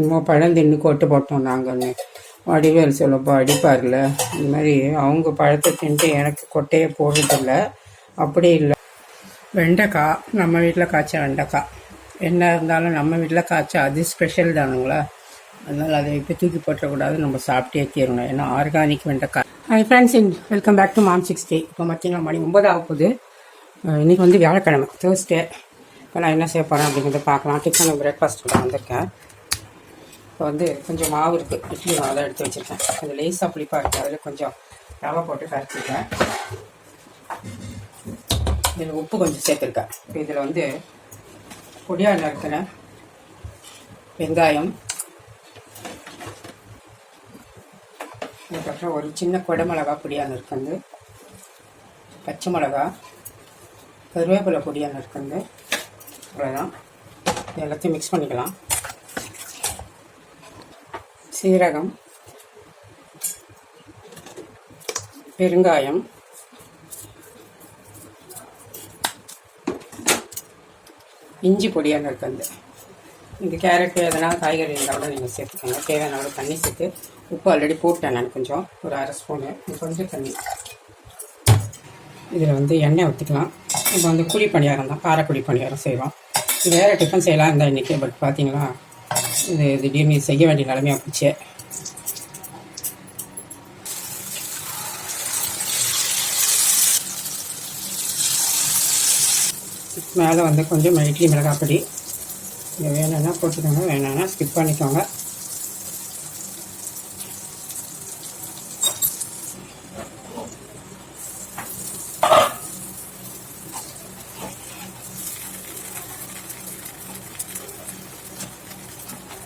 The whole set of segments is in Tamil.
இன்னும் பழம் தின்னு கொட்டு போட்டோம் நாங்கள்னு வடிவேல் சொல்லப்போ அடிப்பார்ல. இந்த மாதிரி அவங்க பழத்தை தின்ட்டு எனக்கு கொட்டையே போடுறதில்ல. அப்படி இல்லை. வெண்டைக்காய் நம்ம வீட்டில் காய்ச்ச வெண்டைக்காய் என்ன இருந்தாலும் நம்ம வீட்டில் காய்ச்ச அது ஸ்பெஷல் தானுங்களா? அதனால் அதை இப்போ தூக்கி போட்டக்கூடாது. நம்ம சாப்பிட்டே தீரணும். ஏன்னா ஆர்கானிக் வெண்டைக்காய் hi friends welcome back to mom sixty இப்போ பார்த்தீங்கன்னா மணி ஒம்பது ஆக போகுது இன்றைக்கி வந்து வியாழக்கிழமை தேர்ஸ்டே இப்போ நான் என்ன செய்ய போகிறேன் அப்படிங்கிறத பார்க்கலாம். டிஃபன் பிரேக்ஃபாஸ்ட் வந்திருக்கேன். இப்போ வந்து கொஞ்சம் மாவு இருக்குது இட்லி மாவு தான் எடுத்து வச்சுருக்கேன். கொஞ்சம் லேசாக புளிப்பாக இருக்குது அதில் கொஞ்சம் ரவை போட்டு கரைச்சிருக்கேன். இதில் உப்பு கொஞ்சம் சேர்த்துருக்கேன். இப்போ இதில் வந்து பொடியாக இருக்கிற வெங்காயம். அதுக்கப்புறம் ஒரு சின்ன கொடமிளகா பொடியாக இருக்குது பச்சை மிளகா. கருவேப்பிலை பொடியாக இருக்குது அவ்வளோதான் எல்லாத்தையும் மிக்ஸ் பண்ணிக்கலாம். சீரகம் பெருங்காயம் இஞ்சி பொடியாக இருக்குது இந்த கேரட்டு எதனா காய்கறி இருந்தால் கூட நீங்கள் சேர்த்துக்கோங்க. தேவையான அளவு தண்ணி சேர்த்து உப்பு ஆல்ரெடி போட்டேன் நான் கொஞ்சம். ஒரு அரை ஸ்பூனு. கொஞ்சம் தண்ணி. இதில் வந்து எண்ணெய் ஊற்றிக்கலாம் இப்போ வந்து குழி பணியாரம் தான். காரக்குழி பணியாரம் செய்வோம் வேறு டிஃபன் செய்யலாம். இருந்தால் இன்றைக்கி பட் பார்த்தீங்களா இது திடீர்னு இது செய்ய வேண்டிய நிலைமையாக போச்சு. மேலே வந்து கொஞ்சம் இட்லி மிளகாய் பொடி இது வேணும்னா போட்டுக்கோங்க வேணும்னா ஸ்கிப் பண்ணிக்கோங்க.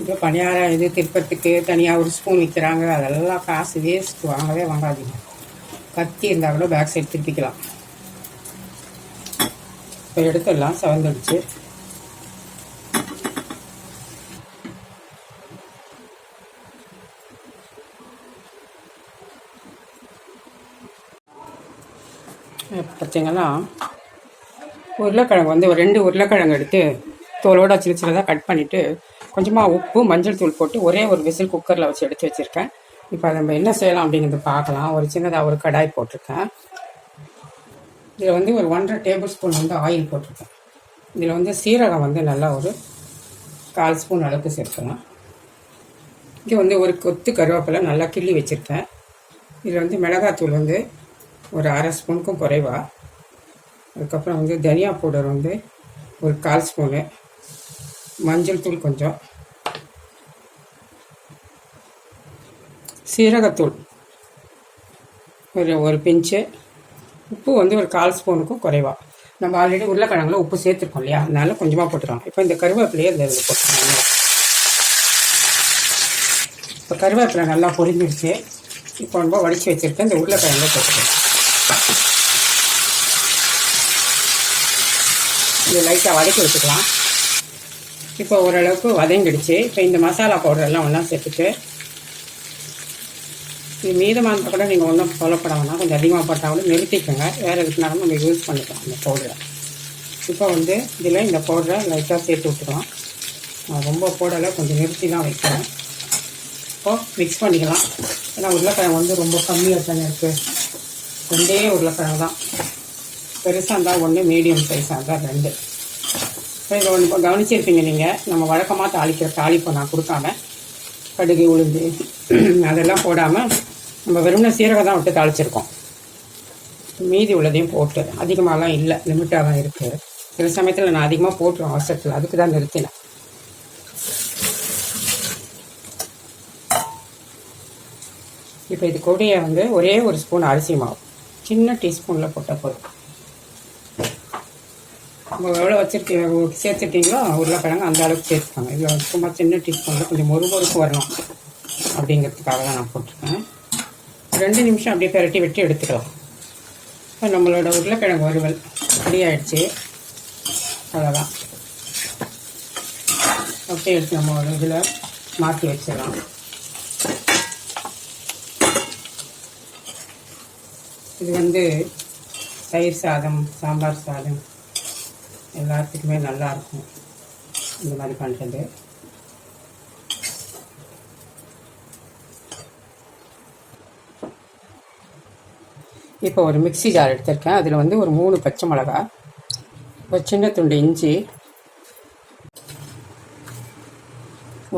இப்போ பணியாரம் இது திருப்பத்துக்கு தனியாக ஒரு ஸ்பூன் விற்கிறாங்க அதெல்லாம் காசு வேஸ்ட் வாங்கவே வாங்காதீங்க. கத்தி இருந்தால் கூட பேக் சைடு திருப்பிக்கலாம். இப்போ எடுத்துடலாம். சவந்தடிச்சு பார்த்தீங்கன்னா உருளைக்கிழங்கு வந்து ஒரு ரெண்டு உருளைக்கிழங்கு எடுத்து தோலோட சின்ன சின்னதாக கட் பண்ணிவிட்டு கொஞ்சமாக உப்பு மஞ்சள் தூள் போட்டு ஒரே ஒரு விசில் குக்கரில் வச்சு எடுத்து வச்சுருக்கேன். இப்போ நம்ம என்ன செய்யலாம் அப்படிங்கிறத பார்க்கலாம். ஒரு சின்னதாக ஒரு கடாய் போட்டிருக்கேன். இதில் வந்து ஒரு ஒன்றரை டேபிள் ஸ்பூன் வந்து ஆயில் போட்டிருக்கேன். இதில் வந்து சீரகம் வந்து நல்லா ஒரு கால் ஸ்பூன் அளவுக்கு சேர்க்கலாம் இங்கே வந்து ஒரு கொத்து கருவேப்பிலை நல்லா கிள்ளி வச்சுருக்கேன். இதில் வந்து மிளகாத்தூள் வந்து ஒரு அரை ஸ்பூனுக்கும் குறைவா. அதுக்கப்புறம் வந்து தனியா பவுடர் வந்து ஒரு கால் ஸ்பூனு. மஞ்சள் தூள் கொஞ்சம். சீரகத்தூள். ஒரு ஒரு பிஞ்சு. உப்பு வந்து ஒரு கால் ஸ்பூனுக்கும் குறைவா. நம்ம ஆல்ரெடி உருளைக்கிழங்குல உப்பு சேர்த்துருக்கோம் இல்லையா? அதனால கொஞ்சமாக போட்டுருவோம் இப்போ இந்த கருவேப்பிலையே இந்த இதில் போட்டுருவோம் இப்போ கருவேப்பிலை நல்லா பொரிஞ்சிருச்சு. இப்போ ரொம்ப வடித்து வச்சுருக்கேன் இந்த உருளைக்கிழங்கு போட்டுருக்கேன் இது லைட்டாக வதக்கி வச்சுக்கலாம். இப்போ ஓரளவுக்கு வதங்கிடுச்சு. இப்போ இந்த மசாலா பவுடரெல்லாம் ஒன்றா சேர்த்துட்டு இது மீதமாக கூட நீங்கள் ஒன்றும் சொல்லப்பட வேணாம். கொஞ்சம் அதிகமாக போட்டால் கூட நிறுத்திக்கோங்க. வேறு எதுக்குனாலும் நம்ம யூஸ் பண்ணிக்கலாம் அந்த பவுடரை இப்போ வந்து இதில் இந்த பவுடரை லைட்டாக சேர்த்து விட்டுருவோம் நான் ரொம்ப போடலை கொஞ்சம் நிறுத்தி தான் வைக்கிறேன். இப்போது மிக்ஸ் பண்ணிக்கலாம். ஏன்னா உருளைக்கிழங்கு வந்து ரொம்ப கம்மியாக தானே இருக்குது ரெண்டே உருளைக்கிழங்கு தான். பெருசாக இருந்தால் ஒன்று மீடியம் சைஸாக இருந்தால் ரெண்டு. இப்போ இதை ஒன்று கவனிச்சிருப்பீங்க நீங்கள் நம்ம வழக்கமாக தாளிக்கிற தாளிப்பை நான் கொடுக்காம கடுகு உளுந்து அதெல்லாம் போடாமல் நம்ம வெறும்ன சீரகம் தான் விட்டு தாளிச்சிருக்கோம். மீதி உள்ளதையும் போட்டு. அதிகமாகலாம் இல்லை. லிமிட்டாக தான் இருக்குது சில சமயத்தில் நான் அதிகமாக போட்டுருவேன் அவசரத்தில். அதுக்கு தான் நிறுத்தினேன். இப்போ இது கொடியை வந்து ஒரே ஒரு ஸ்பூன் அரிசி மாவு. சின்ன டீஸ்பூனில் போட்டால் போதும் நம்ம எவ்வளோ வச்சுருக்கீங்க? சேர்த்துட்டீங்களோ உருளைக்கிழங்கு அந்த அளவுக்கு சேர்த்துக்காங்க. இதில் சும்மா சின்ன டீஸ்பூனில் கொஞ்சம் மொறு வரணும். அப்படிங்கிறதுக்காக தான் நான் போட்டிருக்கேன். ரெண்டு நிமிஷம் அப்படியே பெரட்டி வெட்டி எடுத்துக்கலாம். இப்போ நம்மளோட உருளைக்கிழங்கு வறுவல் ரெடி ஆகிடுச்சு அவ்வளோதான் அப்படியே எடுத்து நம்ம ஒரு இதில் மாற்றி வச்சிடலாம். இது வந்து தயிர் சாதம் சாம்பார் சாதம். எல்லாத்துக்குமே நல்லாயிருக்கும் இந்த மாதிரி பண்ணுறது இப்போ ஒரு மிக்சி ஜார் எடுத்திருக்கேன். அதில் வந்து ஒரு மூணு பச்சை மிளகா ஒரு சின்ன துண்டு இஞ்சி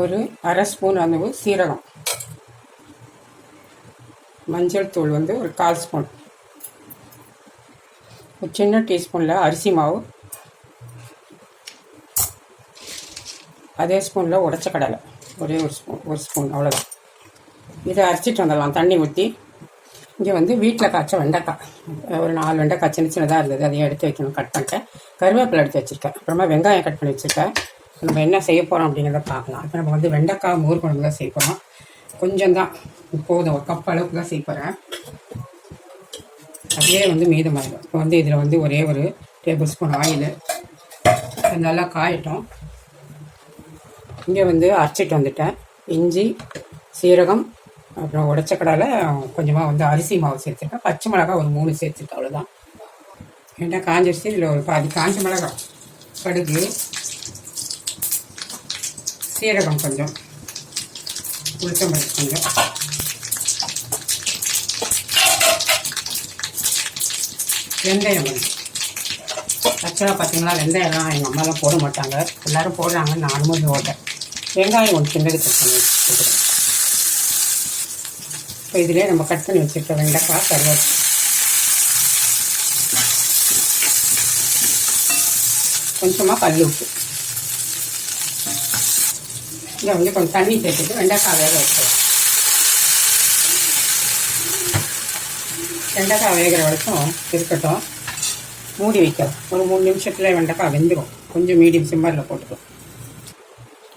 ஒரு அரை ஸ்பூன் அந்த சீரகம் மஞ்சள் தூள் வந்து ஒரு கால் ஸ்பூன் ஒரு சின்ன டீஸ்பூனில் அரிசி மாவு அதே ஸ்பூனில் உடச்ச கடலை. ஒரே ஒரு ஸ்பூன் ஒரு ஸ்பூன் அவ்வளோதான் இதை அரைச்சிட்டு வந்துடலாம். தண்ணி ஊற்றி இங்கே வந்து வீட்டில் காய்ச்ச வெண்டைக்காய். ஒரு நாலு வெண்டைக்காய் சின்ன சின்னதாக இருந்தது. அதையும் எடுத்து வைக்கணும். கட் பண்ணிட்டேன். கருவேப்பிலை எடுத்து வச்சுருக்கேன். அப்புறமா வெங்காயம் கட் பண்ணி வச்சுருக்கேன். நம்ம என்ன செய்ய போகிறோம் அப்படிங்கிறத பார்க்கலாம். இப்போ நம்ம வந்து வெண்டைக்காய் மோர் குழம்பு தான் செய்ய போகிறோம் கொஞ்சம் தான். போதும். ஒரு கப் அளவுக்கு தான் செய்ய போகிறேன் அதே வந்து மீதமாயிடும் இப்போ வந்து இதில் வந்து ஒரே ஒரு டேபிள் ஸ்பூன் ஆயில் நல்லா காயட்டும். இங்கே வந்து அரைச்சிட்டு வந்துட்டேன். இஞ்சி சீரகம் அப்புறம் உடச்ச கடலை கொஞ்சமாக வந்து அரிசி மாவு சேர்த்துருக்கேன் பச்சை மிளகா ஒரு மூணு சேர்த்துருக்கேன் அவ்வளோதான் ஏன்னா காஞ்சிருச்சு? இதில் ஒரு பாதி காஞ்ச மிளகாய் கடுகு சீரகம் கொஞ்சம் உளுத்தம்பருப்பு கொஞ்சம். வெந்தயம் கொஞ்சம். ஆக்சுவலாக பார்த்தீங்கன்னா வெந்தயம்லாம் எங்கள் அம்மாலாம் போட மாட்டாங்க. எல்லோரும் போடுறாங்க நானும் வந்து ஓட்டேன். வெங்காயம் ஒன்று சின்னது கட் பண்ணி வச்சுக்கிறேன் இப்போ இதிலே நம்ம கட் பண்ணி வச்சுருக்க வெண்டைக்காய் கருவேப்பிலை கொஞ்சமாக கல் உப்பு இதை வந்து கொஞ்சம் தண்ணி சேர்த்துட்டு வெண்டைக்காய் வேக வச்சிடலாம் வெண்டைக்காய் வேகிற வரைக்கும் இருக்கட்டும். மூடி வைக்கலாம். ஒரு மூணு நிமிஷத்தில் வெண்டைக்காய் வெந்துடும் கொஞ்சம் மீடியம் சிம்மரில் போட்டுக்கலாம்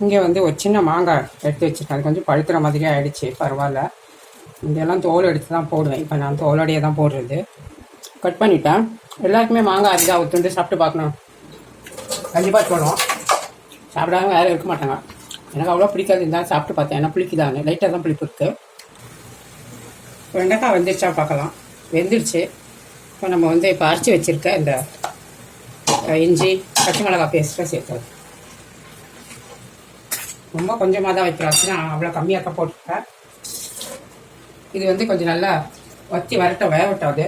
இங்கே வந்து ஒரு சின்ன மாங்காய் எடுத்து வச்சுருக்கேன். அது கொஞ்சம் பழுக்கிற மாதிரியே ஆகிடுச்சு பரவாயில்ல. இதெல்லாம் தோல் எடுத்து தான் போடுவேன். இப்போ நான் தோலோடையே தான் போடுறது. கட் பண்ணிட்டேன். எல்லாருக்குமே மாங்காய் அதுதான் ஒரு சாப்பிட்டு பார்க்கணும். கண்டிப்பாக தோணும் சாப்பிடாம யாரும் இருக்க மாட்டாங்க. எனக்கு அவ்வளோ பிடிக்காது. இருந்தாலும் சாப்பிட்டு பார்த்தேன். ஏன்னா பிடிக்குதாங்க லைட்டாக தான் பிடிப்பு இருக்குது வெண்டைக்காய் வெந்துருச்சா பார்க்கலாம். வெந்துருச்சு. இப்போ நம்ம வந்து இப்போ அரைச்சி வச்சுருக்க இந்த இஞ்சி பச்சை மிளகாய் பேஸ்ட்டாக சேர்த்து ரொம்ப கொஞ்சமாக தான் வைக்கிறோம் நான் அவ்வளோ கம்மியாக போட்டுருப்பேன் போட்டுருக்கேன் இது வந்து கொஞ்சம் நல்லா வத்தி வரட்ட வேகட்டும் அது.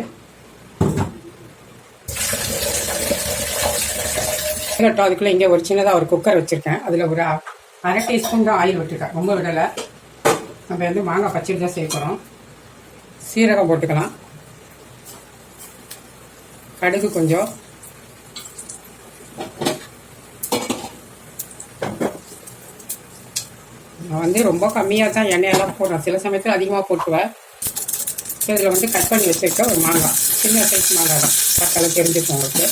வேகட்டும் அதுக்குள்ளே இங்கே ஒரு சின்னதாக ஒரு குக்கர் வச்சுருக்கேன். அதில் ஒரு அரை டீஸ்பூன் தான் ஆயில் விட்டுருக்கேன் ரொம்ப விடலை. நம்ம வந்து மாங்காய் பச்சடி தான் சேர்க்குறோம் சீரகம் போட்டுக்கலாம். கடுகு கொஞ்சம். நான் வந்து ரொம்ப கம்மியாக தான் எண்ணெயெல்லாம் போடுறேன். சில சமயத்தில் அதிகமாக போட்டுவேன் இதில் வந்து கட் பண்ணி வச்சுருக்க ஒரு மாங்காய் சின்ன சைஸ் மாங்காய் தான். தக்காளி தெரிஞ்சுக்கும் உங்களுக்கு.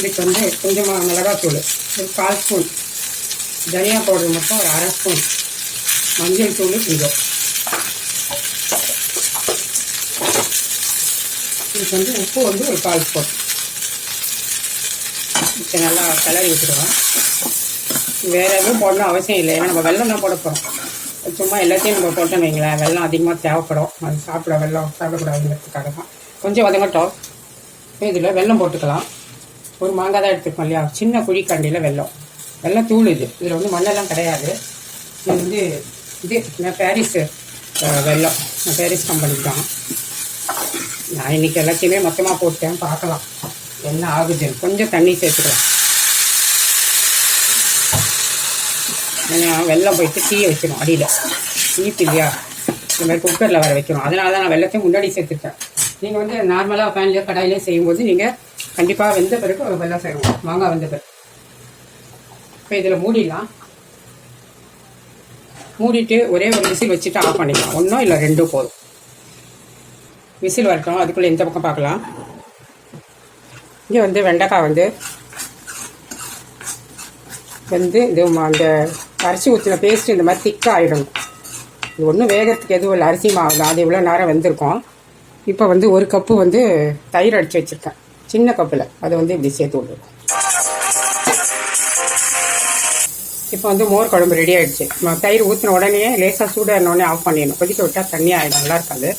இதுக்கு வந்து கொஞ்சமாக மிளகாத்தூள் ஒரு கால் ஸ்பூன். தனியா பவுடர் மட்டும் ஒரு அரை ஸ்பூன். மஞ்சள் தூள் கொஞ்சம். இதுக்கு வந்து உப்பு வந்து ஒரு கால் ஸ்பூன். இப்போ நல்லா கிளறி விட்டுருவோம் வேறு எதுவும் போடணும் அவசியம் இல்லை. ஏன்னா நம்ம வெள்ளம் தான் போட போகிறோம் சும்மா எல்லாத்தையும் நம்ம போட்டோம் வைங்களேன். வெள்ளம் அதிகமாக தேவைப்படும். அது சாப்பிட வெள்ளம் சாப்பிடக்கூடாதுங்கிறதுக்காக தான். கொஞ்சம் வதங்கட்டும் இதில் வெள்ளம் போட்டுக்கலாம். ஒரு மாங்காய் தான் எடுத்துக்கோம் இல்லையா? சின்ன குழிக்கண்டியில் வெள்ளம் வெள்ளம் தூள் இது. இதில் வந்து மண்ணெல்லாம் கிடையாது. இது வந்து இது நான் பேரிஸு வெள்ளம் நான் பாரிஸ் கம்பெனி தான். நான் இன்றைக்கி எல்லாத்தையுமே மொத்தமாக போட்டேன் பார்க்கலாம். என்ன ஆகுது கொஞ்சம் தண்ணி சேர்த்துக்கலாம். ஏன்னா வெள்ளம் போயிட்டு டீயை வைக்கணும் அடியில். இனிப்பு இல்லையா? இந்த மாதிரி குக்கரில் வர வைக்கணும். அதனால தான் நான் வெள்ளத்தையும் முன்னாடி சேர்த்துருக்கேன் நீங்கள் வந்து நார்மலாக ஃபேன்லேயோ கடாயிலே செய்யும்போது நீங்கள் கண்டிப்பாக வெந்த பிறகு வெள்ளம் செய்யணும் மாங்காய் வெந்த பிறகு. இப்போ இதில் மூடிடலாம். மூடிட்டு ஒரே ஒரு விசில் வச்சுட்டு ஆஃப் பண்ணிக்கலாம். ஒன்றும் இல்லை ரெண்டும் போதும். விசில் வரட்டும் அதுக்குள்ளே இந்த பக்கம் பார்க்கலாம். இங்கே வந்து வெண்டைக்காய் வந்து வந்து இது அந்த அரிசி ஊற்றின பேஸ்ட் இந்த மாதிரி திக்காக ஆகிடும் இது ஒன்றும் வேகிறதுக்கு எதுவும் இல்லை. அரிசி மாவு அது இவ்வளோ நேரம் வந்திருக்கும். இப்போ வந்து ஒரு கப்பு வந்து தயிர் அடித்து வச்சுருக்கேன். சின்ன கப்பில். அதை வந்து இப்படி சேர்த்து விடுவோம் இப்போ வந்து மோர் குழம்பு ரெடி ஆகிடுச்சு தயிர் ஊற்றின உடனே லேசாக சூடாக உடனே ஆஃப் பண்ணிடணும். கொதிக்க விட்டால் தண்ணி ஆகிடும் நல்லா இருக்காது.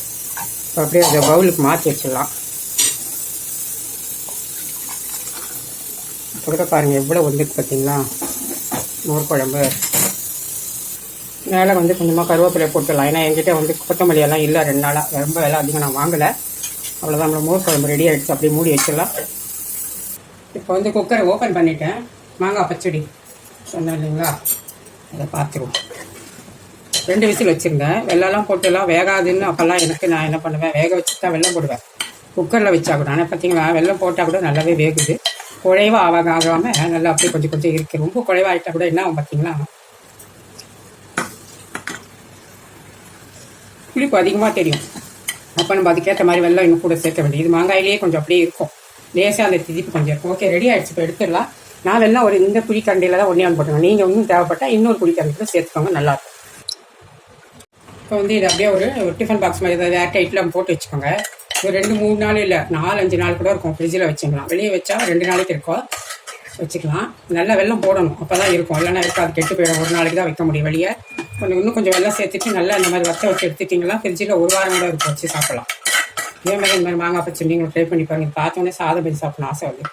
அப்படியே அதை பவுலுக்கு மாற்றி வச்சிடலாம். கொடுக்க கூட பாருங்கள் எவ்வளோ வந்துருக்கு பார்த்தீங்களா? மோர் குழம்பு. மேலே வந்து கொஞ்சமாக கருவேப்பிலை போட்டுடலாம். ஏன்னா என்கிட்ட வந்து கொத்தமல்லி எல்லாம் இல்லை ரெண்டு நாளாக ரொம்ப விலை அதிகம் நான் வாங்கலை. அவ்வளோதான் நம்மளை மோர் குழம்பு ரெடி ஆகிடுச்சு அப்படியே மூடி வச்சிடலாம். இப்போ வந்து குக்கரை ஓப்பன் பண்ணிட்டேன். மாங்காய் பச்சடி சொன்னேன் இல்லைங்களா? அதை பார்த்துருவோம். ரெண்டு விசில் வச்சுருந்தேன். வெள்ளம்லாம் போட்டுலாம் வேகாதுன்னு அப்போல்லாம் எனக்கு நான் என்ன பண்ணுவேன் வேக வச்சு தான் வெள்ளம் போடுவேன். குக்கரில் வச்சா கூட. ஆனால் பார்த்தீங்களா வெள்ளம் போட்டால் கூட நல்லாவே வேகுது. குழைவா ஆகாம ஆகாமல் நல்லா அப்படியே கொஞ்சம் கொஞ்சம் இருக்குது ரொம்ப குழைவாயிட்டா கூட என்ன ஆகும் பார்த்தீங்களா புளிப்பு அதிகமாக தெரியும். அப்போ நம்ம அதுக்கேற்ற மாதிரி வெள்ளம் இன்னும் கூட சேர்க்க வேண்டியது. இது மாங்காயிலேயே கொஞ்சம் அப்படியே இருக்கும். லேசாக அந்த திதிப்பு கொஞ்சம் இருக்கும். ஓகே ரெடி ஆகிடுச்சு இப்போ எடுத்துடலாம். நான் வெள்ளம் ஒரு இந்த குழிக்கண்டையில் தான் ஒன்றே ஒன்று போட்டுருங்க நீங்கள் ஒன்றும் தேவைப்பட்டால் இன்னொரு குழிக்கண்டை கூட சேர்த்துக்கோங்க. நல்லாயிருக்கும் இப்போ வந்து இது அப்படியே ஒரு டிஃபன் பாக்ஸ் மாதிரி ஏதாவது ஏர் டைட்டில் போட்டு வச்சுக்கோங்க. ஒரு ரெண்டு மூணு நாள் இல்லை நாலு அஞ்சு நாள் கூட இருக்கும். ஃப்ரிட்ஜில் வச்சுக்கலாம். வெளியே வச்சா ரெண்டு நாளைக்கு இருக்கும். வச்சுக்கலாம். நல்லா வெள்ளம் போடணும். அப்போ தான் இருக்கும். இல்லைன்னா இருக்காது. கெட்டு போயிடும். ஒரு நாளைக்கு தான் வைக்க முடியும் வெளியே. கொஞ்சம் இன்னும் கொஞ்சம் வெள்ளம் சேர்த்துட்டு நல்லா இந்த மாதிரி வத்த வச்சு எடுத்துட்டிங்கன்னா ஃப்ரிட்ஜில் ஒரு வாரம் கூட இருக்கும். வச்சு சாப்பிடலாம். இதே மாதிரி இந்த மாதிரி மாங்காய் பச்சடி நீங்களும் ட்ரை பண்ணி பாருங்கள் பார்த்தோன்னே சாதம் பண்ணி சாப்பிடணும். ஆசை வருது.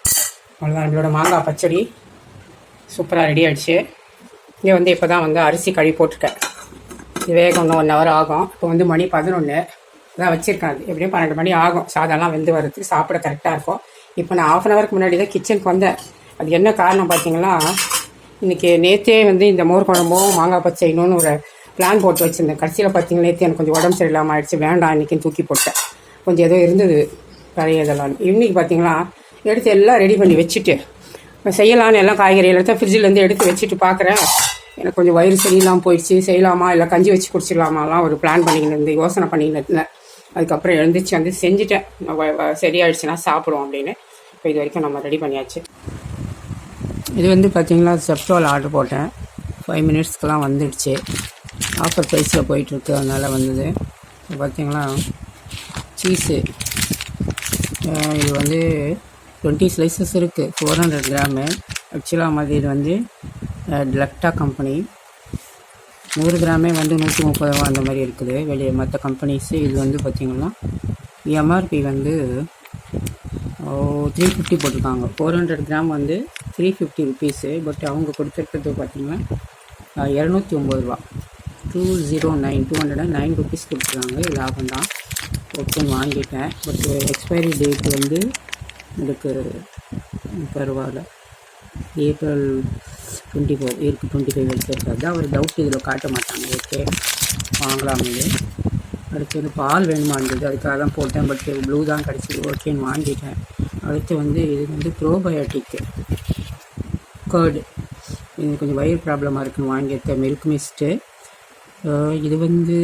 அவ்வளோதான் நம்மளோட மாங்காய் பச்சடி. சூப்பராக ரெடி ஆகிடுச்சு இங்கே வந்து இப்போ தான் வந்து அரிசி கழுவி போட்டிருக்கேன். இது வேகம் இன்னும் ஒன் ஹவர் ஆகும். இப்போ வந்து மணி பதினொன்று தான் வச்சுருக்கேன் அது. எப்படியும் பன்னெண்டு மணி ஆகும். சாதம்லாம் வெந்து வரதுக்கு சாப்பிட கரெக்டாக இருக்கும். இப்போ நான் ஆஃப் அன் ஹவருக்கு முன்னாடி தான் கிச்சனுக்கு வந்தேன். அது என்ன காரணம் பார்த்தீங்கன்னா இன்றைக்கி நேற்றே வந்து இந்த மோர் குழம்பும் மாங்காய் பச்சைனும்னு ஒரு பிளான் போட்டு வச்சுருந்தேன். கடைசியில் பார்த்தீங்கன்னா நேற்று எனக்கு கொஞ்சம் உடம்பு சரியில்லாமல் ஆயிடுச்சு. வேண்டாம் இன்றைக்கி தூக்கி போட்டேன் கொஞ்சம் ஏதோ இருந்தது பழைய இதெல்லாம். இன்றைக்கி பார்த்தீங்களா எடுத்து எல்லாம் ரெடி பண்ணி வச்சுட்டு செய்யலான்னு எல்லாம் காய்கறி எல்லாத்தையும் ஃப்ரிட்ஜிலேருந்து எடுத்து வச்சுட்டு பார்க்குறேன் எனக்கு கொஞ்சம் வயிறு சரியில்லாமல் போயிடுச்சு செய்யலாமா இல்லை கஞ்சி வச்சு குடிச்சிடலாமாலாம் ஒரு பிளான் பண்ணிக்கிட்டு இருந்து யோசனை பண்ணிக்கிட்டு இருந்தேன். அதுக்கப்புறம் எழுந்திரிச்சு வந்து செஞ்சுட்டேன். வ- சரியாயிடுச்சுன்னா சாப்பிடுவோம் அப்படின்னு. இப்போ இது வரைக்கும் நம்ம ரெடி பண்ணியாச்சு. இது வந்து பார்த்திங்கன்னா செப்டோல் ஆர்டர் போட்டேன். ஃபைவ் மினிட்ஸ்க்கெலாம் வந்துடுச்சு. ஆஃபர் ப்ரைஸில் போயிட்டுருக்கு அதனால் வந்தது. இப்போ பார்த்தீங்களா சீஸு இது வந்து டுவெண்ட்டி ஸ்லைசஸ் இருக்குது ஃபோர் ஹண்ட்ரட் கிராமு ஆக்சுவலாக மாதிரி இது வந்து லெக்டா கம்பெனி நூறு கிராமே வந்து நூற்றி முப்பது ரூபா அந்த மாதிரி இருக்குது. வெளியே மற்ற கம்பெனிஸு இது வந்து பார்த்திங்கன்னா எம்ஆர்பி வந்து த்ரீ ஃபிஃப்டி போட்டிருக்காங்க. ஃபோர் ஹண்ட்ரட் கிராம் வந்து த்ரீ ஃபிஃப்டி ருபீஸு பட் அவங்க கொடுத்துருக்கிறது பார்த்திங்கன்னா இரநூத்தி ஒம்பது ரூபா. Two zero nine two hundred and nine rupees கொடுத்துருக்காங்க. இது லாபம் தான் ஓகே வாங்கிட்டேன். பட் எக்ஸ்பைரி டேட் வந்து இதுக்கு பரவாயில்ல. ஏப்ரல் டுவெண்ட்டி ஃபோர் இருக்குது டுவெண்ட்டி ஃபைவ் வரைக்கும் இருக்காது. அவர் டவுட் இதில் காட்ட மாட்டாங்க. ஓகே வாங்கலாமே அடுத்து வந்து பால் வேணுமா இருந்தது. அதுக்காக தான் போட்டேன் பட் ப்ளூ தான் கிடச்சிது. ஓகேன்னு வாங்கிட்டேன். அடுத்து வந்து இது வந்து ப்ரோபயோட்டிக்கு கேர்டு இது கொஞ்சம் வயிறு ப்ராப்ளமாக இருக்குன்னு வாங்கியிருக்கேன். மில்க் மிஸ்ட்டு இது வந்து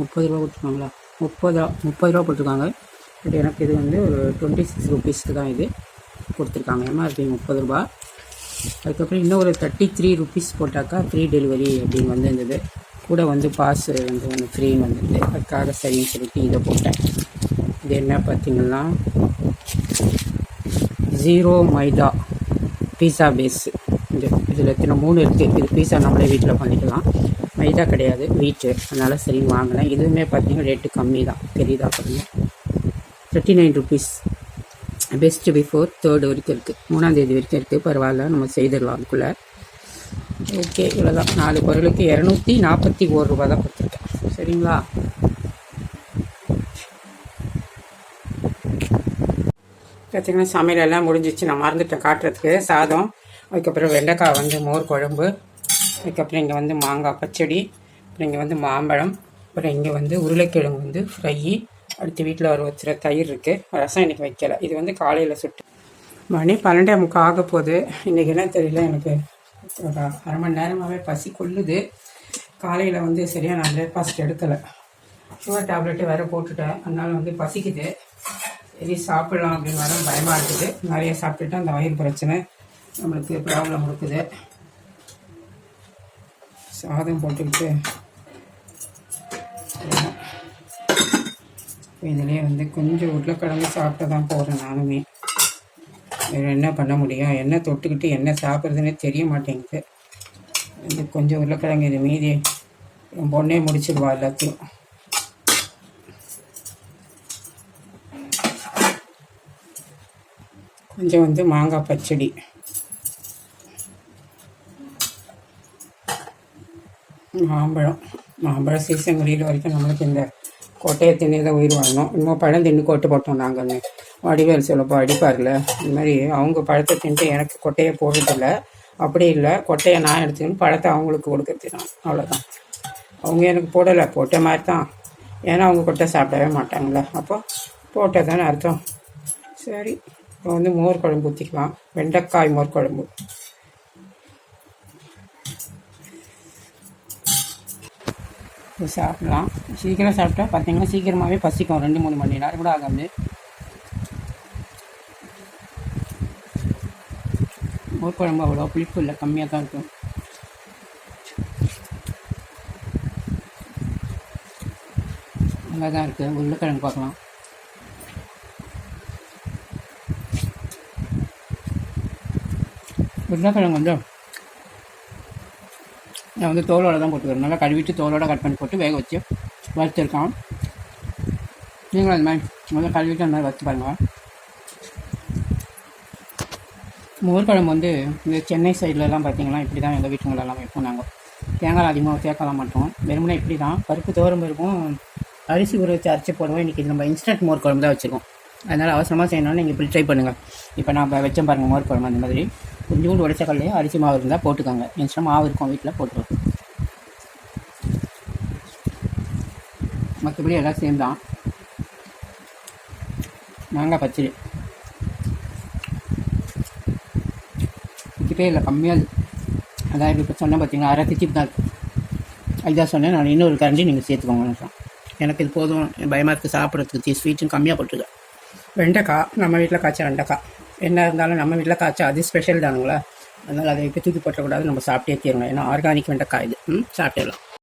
முப்பது ரூபா கொடுத்துருக்காங்களா? முப்பது ரூபா முப்பது ரூபா போட்டிருக்காங்க பட் எனக்கு இது வந்து ஒரு டுவெண்ட்டி சிக்ஸ் ருபீஸ்க்கு தான் இது. கொடுத்துருக்காங்க. எம்ஆர்பி முப்பது ரூபா. அதுக்கப்புறம் இன்னும் ஒரு தேர்ட்டி த்ரீ ருபீஸ் போட்டாக்கா ஃப்ரீ டெலிவரி அப்படின்னு வந்துருந்தது. கூட வந்து பாஸ் வந்து ஒன்று ஃப்ரீன்னு வந்தது அதுக்காக சரின்னு சொல்லிட்டு இதை போட்டேன். இது என்ன பார்த்தீங்கன்னா ஜீரோ மைதா பீஸா பேஸு இது இதில் எத்தனை மூணு இருக்குது இது பீஸா நம்மளே வீட்டில் பண்ணிக்கலாம். மைதா கிடையாது வீட்டு. அதனால் சரின்னு வாங்கினேன். இதுவுமே பார்த்தீங்கன்னா ரேட்டு கம்மி தான் தெரியுதா பாருங்கள் thirty nine rupees best before third வரைக்கும் இருக்குது மூணாந்தேதி வரைக்கும் இருக்குது பரவாயில்ல நம்ம செய்திடலாம் அதுக்குள்ளே. ஓகே இவ்வளோதான் நாலு பொருளுக்கு இரநூத்தி நாற்பத்தி ஒரு ரூபா தான் கொடுத்துருக்கேன். சரிங்களா? பார்த்தீங்கன்னா சமையல் எல்லாம் முடிஞ்சிச்சு. நான் மறந்துட்டேன் காட்டுறதுக்கு. சாதம் அதுக்கப்புறம் வெண்டைக்காய் வந்து மோர் குழம்பு அதுக்கப்புறம் இங்கே வந்து மாங்காய் பச்சடி அப்புறம் இங்கே வந்து மாம்பழம் அப்புறம் இங்கே வந்து உருளைக்கிழங்கு வந்து ஃப்ரை அடுத்து வீட்டில் ஒரு வச்சுற தயிர் இருக்குது ரசம் இன்றைக்கி வைக்கலை. இது வந்து காலையில் சுட்டு. மணி பன்னெண்டே முக்கால் ஆக போகுது. இன்றைக்கி என்ன தெரியல எனக்கு. ஒரு அரை மணி நேரமாகவே பசி கொள்ளுது. காலையில் வந்து சரியாக நான் பிரேக்ஃபாஸ்ட் எடுக்கலை. சுகர் டேப்லெட்டு வேறு போட்டுட்டேன். அதனால் வந்து பசிக்குது. சரி சாப்பிடலாம் அப்படின்னு வர பயமாக இருக்குது. நிறைய சாப்பிட்டுட்டு அந்த வயிறு பிரச்சனை. நம்மளுக்கு ப்ராப்ளம் இருக்குது சாதம் போட்டுக்கிட்டு இதிலே வந்து கொஞ்சம் உருளைக்கிழங்கு சாப்பிட்டு தான் போகிறேன் நானுமே. வேறு என்ன பண்ண முடியும்? என்ன தொட்டுக்கிட்டு என்ன சாப்பிட்றதுனே தெரிய மாட்டேங்குது. இது கொஞ்சம் உருளைக்கிழங்கு இது மீதி. என் பொண்ணே முடிச்சிடுவா எல்லாத்தையும். கொஞ்சம் வந்து மாங்காய் பச்சடி. மாம்பழம். மாம்பழம் சீசன் வெளியில் வரைக்கும் நம்மளுக்கு இந்த கொட்டையை தின்னி தான் உயிர் வாழணும். இன்னும் பழம் தின்னு கொட்டு போட்டோம் நாங்கள்னு. வடிவேல் சொல்லப்போ அடிப்பார்ல. இந்த மாதிரி அவங்க பழத்தை தின்ட்டு எனக்கு கொட்டையை போடுறதில்ல. அப்படி இல்லை. கொட்டையை நான் எடுத்துக்கணும். பழத்தை அவங்களுக்கு கொடுக்கறது தான் அவ்வளோதான் அவங்க எனக்கு போடலை. போட்ட மாதிரி தான் ஏன்னா அவங்க கொட்டை சாப்பிடவே மாட்டாங்களே அப்போ போட்டதானே அர்த்தம். சரி. இப்போ வந்து மோர் குழம்பு ஊற்றிக்கலாம் வெண்டைக்காய் மோர் குழம்பு. இது சாப்பிடலாம். சீக்கிரம் சாப்பிட்டா பார்த்தீங்கன்னா சீக்கிரமாகவே பசிக்கும். ரெண்டு மூணு மணி நேரம். கூட ஆகாது. மோர் குழம்பு அவ்வளோ. புளிப்பு இல்லை. கம்மியாக தான் இருக்கும். நல்லா தான் இருக்குது உருளைக்கிழங்கு பார்க்கலாம். உருளைக்கிழங்கு வந்து நான் வந்து தோலோட தான் போட்டுக்கிறேன். நல்லா கழுவிட்டு தோலோட கட் பண்ணி போட்டு வேக வச்சு வறுத்துருக்கான் நீங்களும் அந்த மாதிரி முதல்ல கழுவிட்டு அந்த மாதிரி வறுத்து பாருங்கள் மோர்குழம்பு வந்து இந்த சென்னை சைட்லலாம் பார்த்தீங்கன்னா இப்படி தான் எங்கள் வீட்டுங்களெல்லாம் வைப்போம் நாங்கள் தேங்காய் அதிகமாக சேர்க்கலாம் மாட்டோம். வெறுமனே இப்படி தான் பருப்பு தோறும் இருக்கும் அரிசி ஊற வச்சு அரைச்சி போடுவோம் இன்றைக்கி நம்ம இன்ஸ்டன்ட் மோர் குழம்பு தான் வச்சுருக்கோம். அதனால் அவசரமாக செய்யணும்னு நீங்கள் இப்படி ட்ரை பண்ணுங்கள் இப்போ நான் வச்சேன் பாருங்கள் மோர் குழம்பு அந்த மாதிரி. கொஞ்சோண்டு உடைச்ச கடலையே அரிசி மாவு இருந்தால் போட்டுக்கோங்க. எக்ஸ்ட்ரா மாவு இருக்கும் வீட்டில் போட்டுருவோம் மற்றபடி எல்லாம் சேம் தான். மாங்காய் பச்சடி. கிட்டே இல்லை கம்மியாக அதான் அதாவது இப்போ சொன்னேன் பார்த்தீங்கன்னா அரை திச்சிப்பு தான் அதுதான் சொன்னேன் நான் இன்னொரு கரண்டி நீங்கள் சேர்த்துக்கோங்க எனக்கு இது போதும் பயமாக இருக்குது சாப்பிட்றதுக்கு ஸ்வீட்டும் கம்மியாக போட்டுருக்கேன். வெண்டைக்காய் நம்ம வீட்டில் காய்ச்ச வெண்டைக்காய். என்ன இருந்தாலும் நம்ம வீட்டில் காய்ச்சா அது ஸ்பெஷல் தானுங்களா? அதனால் அதை இப்போ தூக்கி போட்டக்கூடாது. நம்ம சாப்பிட்டே தீரணும். ஏன்னா ஆர்கானிக் வெண்டைக்காய் இது. ம் சாப்பிட்டுடலாம்.